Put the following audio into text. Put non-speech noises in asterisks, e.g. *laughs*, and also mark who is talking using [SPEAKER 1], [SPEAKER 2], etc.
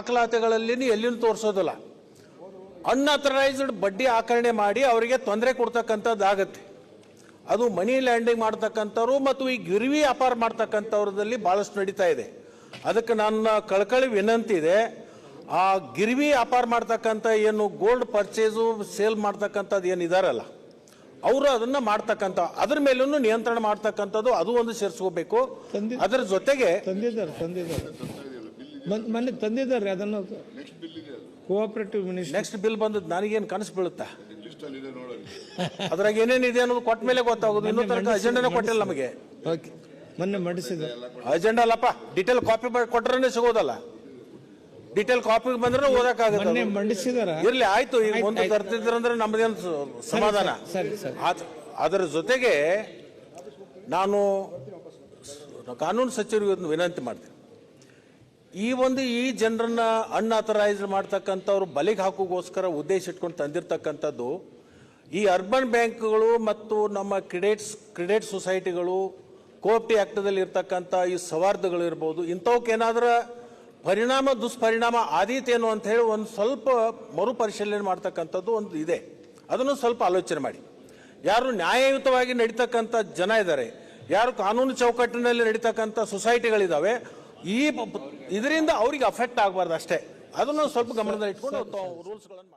[SPEAKER 1] ದಾಖಲಾತಿಗಳಲ್ಲಿ ಎಲ್ಲಿನೂ ತೋರಿಸೋದಿಲ್ಲ. Unauthorised ಬಡ್ಡಿ ಆಕರಣೆ ಮಾಡಿ ಅವರಿಗೆ ತೊಂದರೆ ಕೊಡ್ತಕ್ಕಂಥದ್ದಾಗತ್ತೆ. ಅದು ಮನಿ ಲ್ಯಾಂಡಿಂಗ್ ಮಾಡ್ತಕ್ಕಂಥವ್ರು ಮತ್ತು ಈ ಗಿರ್ವಿ ವ್ಯಾಪಾರ ಮಾಡ್ತಕ್ಕಂಥವ್ರದಲ್ಲಿ ಭಾಳಷ್ಟು ನಡೀತಾ ಇದೆ. ಅದಕ್ಕೆ ನನ್ನ ಕಳಕಳಿ ವಿನಂತಿ ಇದೆ ಆ ಗಿರ್ವಿ ವ್ಯಾಪಾರ ಮಾಡ್ತಕ್ಕಂಥ ಏನು ಗೋಲ್ಡ್ ಪರ್ಚೇಸು ಸೇಲ್ ಮಾಡ್ತಕ್ಕಂಥದ್ದು ಏನು ಇದಾರಲ್ಲ ಅವರು ಅದನ್ನ ಮಾಡ್ತಕ್ಕಂಥ ಅದ್ರ ಮೇಲೂ ನಿಯಂತ್ರಣ ಮಾಡ್ತಕ್ಕಂಥದ್ದು ಅದು ಒಂದು ಸೇರಿಸ್ಕೋಬೇಕು. ಅದರ ಜೊತೆಗೆ
[SPEAKER 2] ತಂದಿದ್ದಾರೆ ತಂದಿದ್ದಾರೆ ಮೊನ್- ಮೊನ್ನೆ ತಂದಿದ್ದಾರೆ ಅದನ್ನು ಕೋಆಪರೇಟಿವ್ ಮಿನಿಸ್ಟರ್
[SPEAKER 1] ನೆಕ್ಸ್ಟ್ ಬಿಲ್ ಬಂದದ್ದು ನನಗೇನು ಕನಸು ಬೀಳುತ್ತಾ? *laughs* ಅದ್ರಾಗ ಏನೇನಿದೆ ಅನ್ನೋದು ಕೊಟ್ಟ ಮೇಲೆ ಗೊತ್ತಾಗೋದು. ಇನ್ನೂ ತನಕ ಅಜೆಂಡಾನೇ ಕೊಟ್ಟಿಲ್ಲ ನಮಗೆ.
[SPEAKER 2] ಓಕೆ. ಮೊನ್ನೆ ಮಂಡಿಸಿದ
[SPEAKER 1] ಅಜೆಂಡಾ ಅಲ್ಲಪ್ಪ ಡಿಟೇಲ್ ಕಾಪಿ ಕೊಟ್ರೆ ಸಿಗೋದಲ್ಲ. ಡಿಟೇಲ್ ಕಾಪಿ ಬಂದ್ರೆ ಓದಕ್ಕಾಗುತ್ತೆ
[SPEAKER 2] ಮಂಡಿಸಿದಾರ?
[SPEAKER 1] ಇರ್ಲಿ ಆಯ್ತು ಈಗ ಒಂದು ತರ್ತಿದ್ರಂದ್ರೆ ನಮ್ದೇನು ಸಮಾಧಾನ.
[SPEAKER 2] ಸರಿ ಸರಿ
[SPEAKER 1] ಅದರ ಜೊತೆಗೆ ನಾನು ಕಾನೂನು ಸಚಿವರಿಗೆ ಒಂದು ವಿನಂತಿ ಮಾಡ್ತೀನಿ. ಈ ಒಂದು ಈ ಜನರನ್ನ ಅನ್ಅಥರೈಸ್ಡ್ ಮಾಡ್ತಕ್ಕಂಥವ್ರು ಬಲಿಗೆ ಹಾಕೋಗೋಸ್ಕರ ಉದ್ದೇಶ ಇಟ್ಕೊಂಡು ತಂದಿರ್ತಕ್ಕಂಥದ್ದು, ಈ ಅರ್ಬನ್ ಬ್ಯಾಂಕ್ಗಳು ಮತ್ತು ನಮ್ಮ ಕ್ರೆಡಿಟ್ಸ್ ಕ್ರೆಡಿಟ್ ಸೊಸೈಟಿಗಳು ಕೋಪ್ಟಿ ಆಕ್ಟದಲ್ಲಿ ಇರ್ತಕ್ಕಂಥ ಈ ಸವಾರ್ಧಗಳು ಇರ್ಬೋದು ಇಂಥವಕ್ಕೇನಾದ್ರೂ ಪರಿಣಾಮ, ದುಷ್ಪರಿಣಾಮ ಆದೀತೇನು ಅಂತ ಹೇಳಿ ಒಂದು ಸ್ವಲ್ಪ ಮರುಪರಿಶೀಲನೆ ಮಾಡ್ತಕ್ಕಂಥದ್ದು ಒಂದು ಇದೆ. ಅದನ್ನು ಸ್ವಲ್ಪ ಆಲೋಚನೆ ಮಾಡಿ. ಯಾರು ನ್ಯಾಯಯುತವಾಗಿ ನಡೀತಕ್ಕಂಥ ಜನ ಇದ್ದಾರೆ ಯಾರು ಕಾನೂನು ಚೌಕಟ್ಟಿನಲ್ಲಿ ನಡೀತಕ್ಕಂಥ ಸೊಸೈಟಿಗಳಿದ್ದಾವೆ ಈ ಇದರಿಂದ ಅವ್ರಿಗೆ ಅಫೆಕ್ಟ್ ಆಗಬಾರ್ದು ಅಷ್ಟೇ. ಅದನ್ನು ಸ್ವಲ್ಪ ಗಮನದಲ್ಲಿ ಇಟ್ಕೊಂಡು ರೂಲ್ಸ್ಗಳನ್ನು